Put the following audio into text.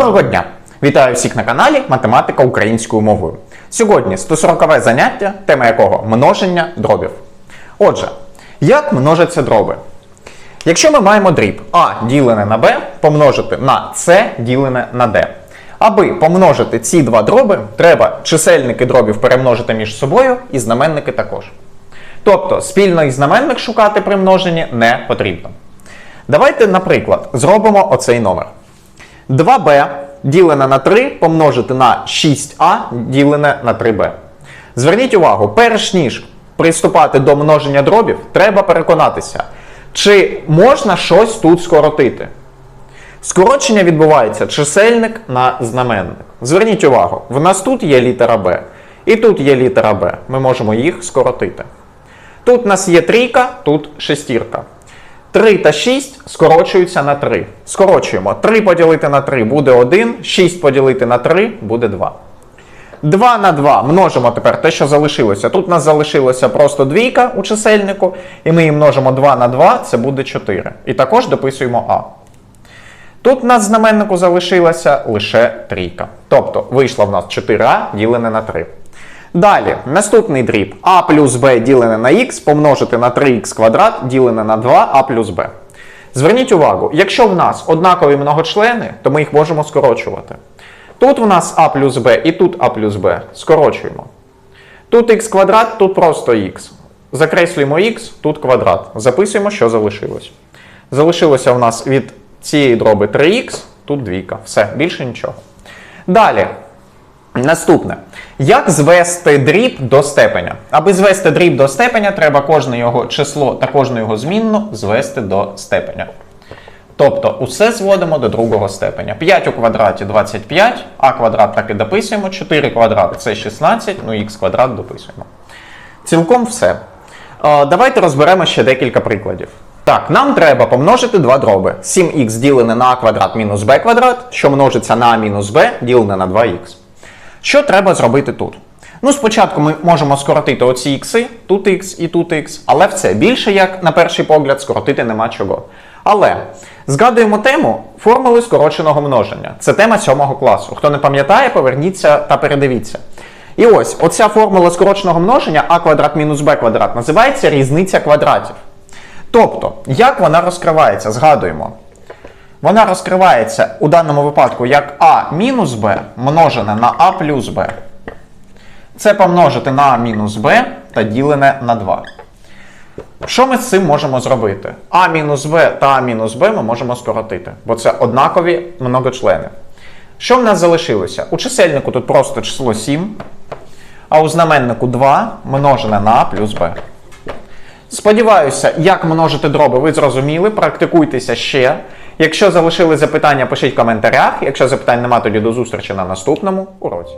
Доброго дня! Вітаю всіх на каналі Математика українською мовою. Сьогодні 140 заняття, тема якого множення дробів. Отже, як множаться дроби? Якщо ми маємо дріб А ділене на Б помножити на С ділене на Д. Аби помножити ці два дроби, треба чисельники дробів перемножити між собою і знаменники також. Тобто спільний знаменник шукати при множенні не потрібно. Давайте, наприклад, зробимо оцей номер. 2b ділене на 3 помножити на 6а ділене на 3b. Зверніть увагу, перш ніж приступати до множення дробів, треба переконатися, чи можна щось тут скоротити. Скорочення відбувається чисельник на знаменник. Зверніть увагу, в нас тут є літера b, і тут є літера b. Ми можемо їх скоротити. Тут у нас є трійка, тут шестірка. 3 та 6 скорочуються на 3. Скорочуємо. 3 поділити на 3 буде 1, 6 поділити на 3 буде 2. 2 на 2 множимо тепер те, що залишилося. Тут у нас залишилося просто двійка у чисельнику, і ми її множимо 2 на 2, це буде 4. І також дописуємо А. Тут у нас в знаменнику залишилася лише трійка. Тобто вийшло в нас 4а ділене на 3. Далі, наступний дріб а плюс b ділене на х помножити на 3х квадрат ділене на 2а плюс b. Зверніть увагу, якщо в нас однакові многочлени, то ми їх можемо скорочувати. Тут в нас а плюс b і тут а плюс b. Скорочуємо. Тут х квадрат, тут просто х. Закреслюємо х, тут квадрат. Записуємо, що залишилось. Залишилося в нас від цієї дроби 3х, тут двійка. Все, більше нічого. Далі. Наступне. Як звести дріб до степеня? Аби звести дріб до степеня, треба кожне його число та кожну його змінну звести до степеня. Тобто усе зводимо до другого степеня. 5 у квадраті 25, а квадрат так і дописуємо, 4 квадрат це 16, ну х квадрат дописуємо. Цілком все. Е, Давайте розберемо ще декілька прикладів. Так, нам треба помножити два дроби. 7х ділене на а квадрат мінус b квадрат, що множиться на а мінус b ділене на 2х. Що треба зробити тут? Ну, спочатку ми можемо скоротити оці ікси, тут х і тут х, але в це більше, як на перший погляд, скоротити нема чого. Але згадуємо тему формули скороченого множення. Це тема 7 класу. Хто не пам'ятає, поверніться та передивіться. І ось оця формула скороченого множення а квадрат мінус b квадрат називається різниця квадратів. Тобто, як вона розкривається? Згадуємо. Вона розкривається у даному випадку як а мінус b множене на а плюс b. Це помножити на а мінус b та ділене на 2. Що ми з цим можемо зробити? А мінус b та а мінус b ми можемо скоротити, бо це однакові многочлени. Що в нас залишилося? У чисельнику тут просто число 7, а у знаменнику 2 множене на а плюс b. Сподіваюся, як множити дроби, ви зрозуміли. Практикуйтеся ще. Якщо залишили запитання, пишіть в коментарях. Якщо запитань нема, тоді до зустрічі на наступному уроці.